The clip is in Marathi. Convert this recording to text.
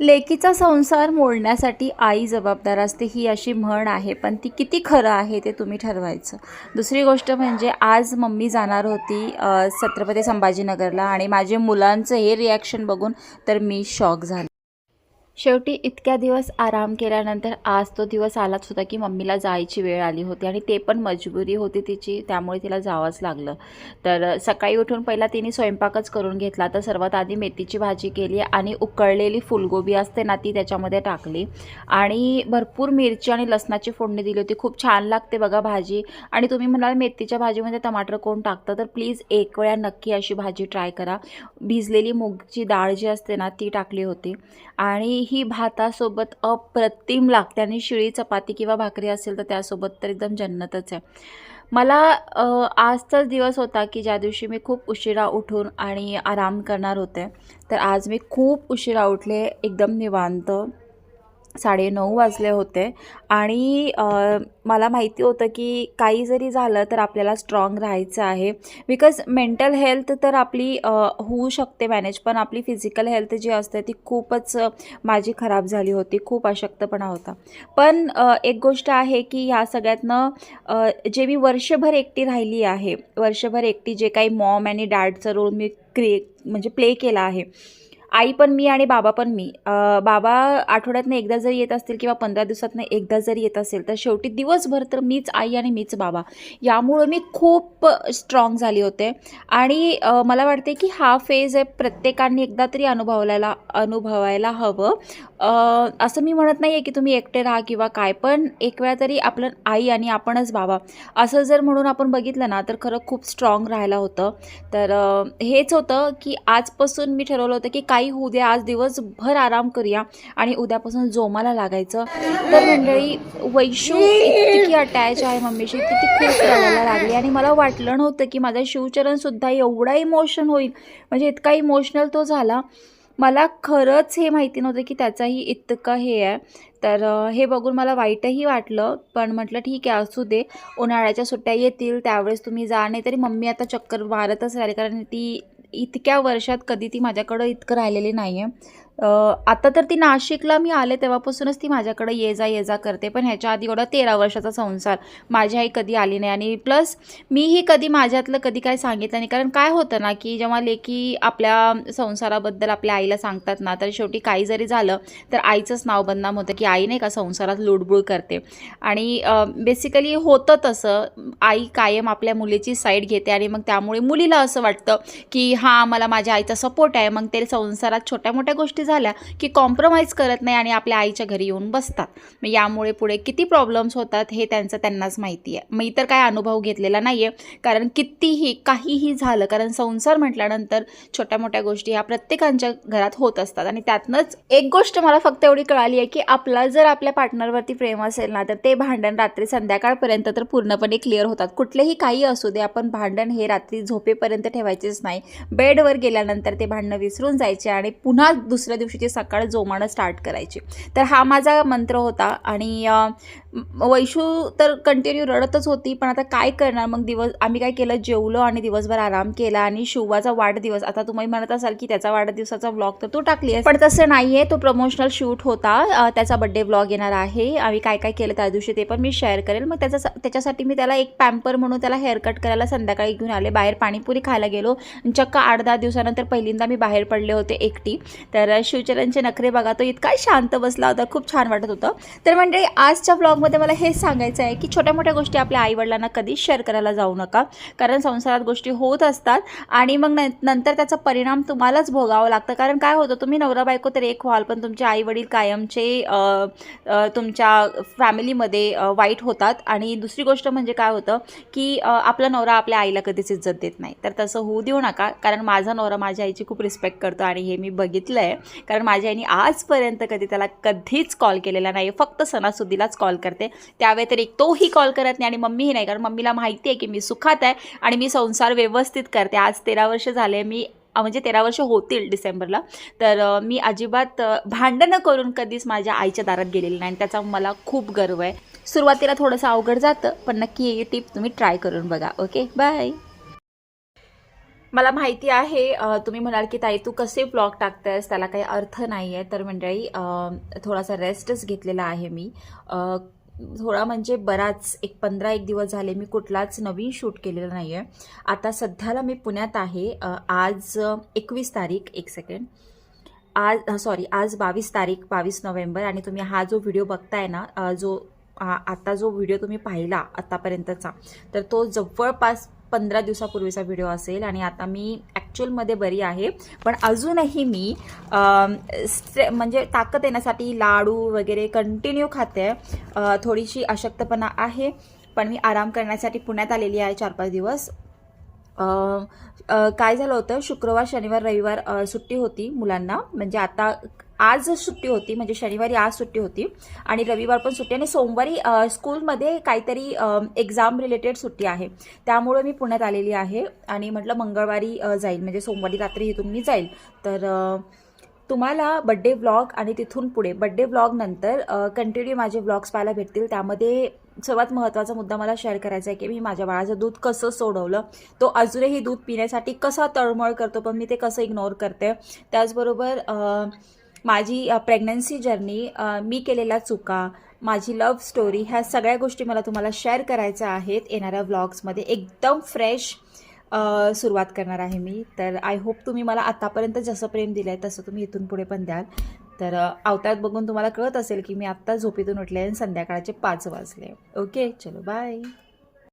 लेकीचा संसार मोडण्यासाठी आई जबाबदार असते ही अशी म्हण आहे पण ती किती खरं आहे ते तुम्ही ठरवायचं. दुसरी गोष्ट म्हणजे आज मम्मी जाणार होती छत्रपती संभाजीनगरला आणि माझे मुलांचं हे रिॲक्शन बघून तर मी शॉक झाले. शेवटी इतक्या दिवस आराम केल्यानंतर आज तो दिवस आलाच होता की मम्मीला जायची वेळ आली होती आणि ते पण मजबुरी होती तिची त्यामुळे तिला जावंच लागलं. तर सकाळी उठून पहिला तिने स्वयंपाकच करून घेतला. तर सर्वात आधी मेथीची भाजी केली आणि उकळलेली फुलगोबी असते ना ती त्याच्यामध्ये टाकली. आणि भरपूर मिरची आणि लसणाची फोडणी दिली होती. खूप छान लागते बघा भाजी. आणि तुम्ही म्हणाल मेथीच्या भाजीमध्ये टमाटर कोण टाकतं? तर प्लीज एक वेळा नक्की अशी भाजी ट्राय करा. भिजलेली मूगची डाळ जी असते ना ती टाकली होती. आणि ही भातासोबत अप्रतिम लागते आणि शिळी चपाती किंवा भाकरी असेल तर त्यासोबत तर एकदम जन्नतच आहे. मला आजचाच दिवस होता की ज्या दिवशी मी खूप उशिरा उठून आणि आराम करणार होते तर आज मी खूप उशिरा उठले एकदम निवांत. साडेनऊ वाजले होते. आणि मला माहिती होतं की काही जरी झालं तर आपल्याला स्ट्रॉंग राहायचं आहे. बिकॉज मेंटल हेल्थ तर आपली होऊ शकते मॅनेज पण आपली फिजिकल हेल्थ जी असते ती खूपच माझी खराब झाली होती. खूप अशक्तपणा होता. पण एक गोष्ट आहे की ह्या सगळ्यातनं जे मी वर्षभर एकटी राहिली आहे वर्षभर एकटी जे काही मॉम आणि डॅडचं रोल मी क्रिए म्हणजे प्ले केला आहे आई पण मी आणि बाबा पण मी. बाबा आठवड्यातनं एकदा जरी येत असतील किंवा पंधरा दिवसातनं एकदा जरी येत असेल तर शेवटी दिवसभर तर मीच आई आणि मीच बाबा. यामुळं मी खूप स्ट्रॉंग झाली होते. आणि मला वाटते की हा फेज आहे प्रत्येकाने एकदा तरी अनुभवायला अनुभवायला हवं. असं मी म्हणत नाही आहे की तुम्ही एकटे राहा किंवा काय पण एक वेळा तरी आपलं आई आणि आपणच बाबा. असं जर म्हणून आपण बघितलं ना तर खरं खूप स्ट्रॉंग राहायला होतं. तर हेच होतं की आजपासून मी ठरवलं होतं की काही होऊ दे आज दिवसभर आराम करूया आणि उद्यापासून जोमाला लागायचं. तर मंडळी वैशू इतकी अटॅच आहे मम्मीशी की ती खूप रडायला लागली. आणि मला वाटलं नव्हतं की माझा शिवचरणसुद्धा एवढा इमोशन होईल. म्हणजे इतका इमोशनल तो झाला. मला खरंच हे माहिती नव्हतं की त्याचाही इतकं हे आहे. तर हे बघून मला वाईटही वाटलं. पण म्हटलं ठीक आहे असू दे. उन्हाळ्याच्या सुट्ट्या येतील त्यावेळेस तुम्ही जा. नाही तरी मम्मी आता चक्कर मारतच राहिली. कारण ती इतक्या वर्षात कधी ती माझ्याकडं इतकं राहिलेली नाही आहे आता तर ती नाशिकला मी आले तेव्हापासूनच ती माझ्याकडे ये जा ये जा करते. पण ह्याच्या आधी एवढा तेरा वर्षाचा संसार माझी आई कधी आली नाही. आणि प्लस मीही कधी माझ्यातलं कधी काय सांगितलं नाही. कारण काय होतं ना की जेव्हा लेखी आपल्या संसाराबद्दल आपल्या आईला सांगतात ना तर शेवटी काही जरी झालं तर आईचंच नाव बदनाम होतं की आई नाही का संसारात लुडबुड करते. आणि बेसिकली होतं तसं. आई कायम आपल्या मुलीची साईड घेते आणि मग त्यामुळे मुलीला असं वाटतं की हां मला माझ्या आईचा सपोर्ट आहे. मग ते संसारात छोट्या मोठ्या गोष्टी झाल्या की कॉम्प्रोमाइज करत नाही आणि आपल्या आईच्या घरी येऊन बसतात. मग यामुळे पुढे किती प्रॉब्लेम्स होतात हे त्यांचं त्यांनाच माहिती आहे. मी तर काय अनुभव घेतलेला नाही आहे कारण कितीही काहीही झालं कारण संसार म्हटल्यानंतर छोट्या मोठ्या गोष्टी ह्या प्रत्येकांच्या घरात होत असतात. आणि त्यातनंच एक गोष्ट मला फक्त एवढी कळाली आहे की आपला जर आपल्या पार्टनरवरती प्रेम असेल ना तर ते भांडण रात्री संध्याकाळपर्यंत तर पूर्णपणे क्लिअर होतात. कुठलेही काही असू दे आपण भांडण हे रात्री झोपेपर्यंत ठेवायचेच नाही. बेडवर गेल्यानंतर ते भांडणं विसरून जायचे आणि पुन्हा दुसऱ्या दिवशीची सकाळ जोमानं स्टार्ट करायची. तर हा माझा मंत्र होता आणि वैशू तर कंटिन्यू रडतच होती पण आता काय करणार? मग दिवस आम्ही काय केलं? जेवलो आणि दिवसभर आराम केला आणि शिवाचा वाढदिवस. आता तुम्ही म्हणत असाल की त्याचा वाढदिवसाचा ब्लॉग तर तू टाकली आहे पण तसं नाही आहे तो प्रमोशनल शूट होता. त्याचा बड्डे ब्लॉग येणार आहे. आम्ही काय काय केलं त्या दिवशी ते पण मी शेअर करेल. मग त्याचा त्याच्यासाठी मी त्याला एक पॅम्पर म्हणून त्याला हेअरकट करायला संध्याकाळी घेऊन आले. बाहेर पाणीपुरी खायला गेलो. चक्क आठ दहा दिवसानंतर पहिल्यांदा मी बाहेर पडले होते एकटी. तर शिवचरणचे नखरे बघा. तो इतका शांत बसला होता. खूप छान वाटत होतं. तर म्हणजे आजच्या ब्लॉगमध्ये मला हेच सांगायचं आहे की छोट्या मोठ्या गोष्टी आपल्या आईवडिलांना कधीच शेअर करायला जाऊ नका. कारण संसारात गोष्टी होत असतात आणि मग नंतर त्याचा परिणाम तुम्हालाच भोगावं लागतं. कारण काय होतं तुम्ही नवरा बायको तर एक व्हाल पण तुमचे आईवडील कायमचे तुमच्या फॅमिलीमध्ये वाईट होतात. आणि दुसरी गोष्ट म्हणजे काय होतं की आपला नवरा आपल्या आईला कधीच इज्जत देत नाही. तर तसं होऊ देऊ नका. कारण माझा नवरा माझ्या आईची खूप रिस्पेक्ट करतो आणि हे मी बघितलं आहे कारण माझ्या आईने आजपर्यंत कधी त्याला कधीच कॉल केलेला नाही फक्त सणासुदीलाच कॉल करते. त्याव्यतिरिक्त तोही कॉल करत नाही आणि मम्मीही नाही. कारण मम्मीला माहिती आहे की मी सुखात आहे आणि मी संसार व्यवस्थित करते. आज तेरा वर्ष झाले मी म्हणजे तेरा वर्ष होतील डिसेंबरला. तर मी अजिबात भांडणं करून कधीच माझ्या आईच्या दारात गेलेली नाही आणि त्याचा मला खूप गर्व आहे. सुरुवातीला थोडंसं अवघड जातं पण नक्की ही टीप तुम्ही ट्राय करून बघा. ओके बाय मला माहिती आहे तुम्ही म्हणाल की ताई तू कसे ब्लॉग टाकतेस त्याला काही अर्थ नाही आहे तर मंडळी थोडासा रेस्टच घेतलेला आहे मी. थोडा म्हणजे बराच एक पंधरा एक दिवस झाले मी कुठलाच नवीन शूट केलेला नाही आहे आता सध्याला मी पुण्यात आहे. आज एकवीस तारीख एक सेकंड आज सॉरी आज बावीस तारीख बावीस नोव्हेंबर आणि तुम्ही हा जो व्हिडिओ बघताय ना जो आता जो व्हिडिओ तुम्ही पाहिला आतापर्यंतचा तर तो जवळपास पंधरा दिवसापूर्वीचा व्हिडिओ असेल आणि आता मी ॲक्च्युअलमध्ये बरी आहे. पण अजूनही मी स्ट्रे म्हणजे ताकद येण्यासाठी लाडू वगैरे कंटिन्यू खाते. थोडीशी अशक्तपणा आहे पण मी आराम करण्यासाठी पुण्यात आलेली आहे चार पाच दिवस. काय झालं होतं शुक्रवार शनिवार रविवार सुट्टी होती मुलांना. म्हणजे आता आज सुट्टी होती म्हणजे शनिवारी आज सुट्टी होती आणि रविवार पण सुट्टी आणि सोमवारी स्कूलमध्ये काहीतरी एक्झाम रिलेटेड सुट्टी आहे. त्यामुळे मी पुण्यात आलेली आहे आणि म्हटलं मंगळवारी जाईल. म्हणजे सोमवारी रात्री इथून मी जाईल. तर तुम्हाला बड्डे व्लॉग आणि तिथून पुढे बड्डे व्लॉग नंतर कंटिन्यू माझे व्लॉग्स पाहायला भेटतील. त्यामध्ये सर्वात महत्त्वाचा मुद्दा मला शेअर करायचा आहे की मी माझ्या बाळाचं दूध कसं सोडवलं तो अजूनही दूध पिण्यासाठी कसा तळमळ करतो पण मी ते कसं इग्नोर करते. त्याचबरोबर माझी प्रेग्नन्सी जर्नी मी केलेल्या चुका माझी लव्ह स्टोरी ह्या सगळ्या गोष्टी मला तुम्हाला शेअर करायच्या आहेत. येणाऱ्या व्लॉग्समध्ये एकदम फ्रेश सुरुवात करणार आहे मी. तर आय होप तुम्ही मला आत्तापर्यंत जसं प्रेम दिलं आहे तसं तुम्ही इथून पुढे पण द्याल. तर अवतारात बघून तुम्हाला कळत असेल की मी आत्ता झोपेतून उठले आणि संध्याकाळचे पाच वाजले. ओके चलो बाय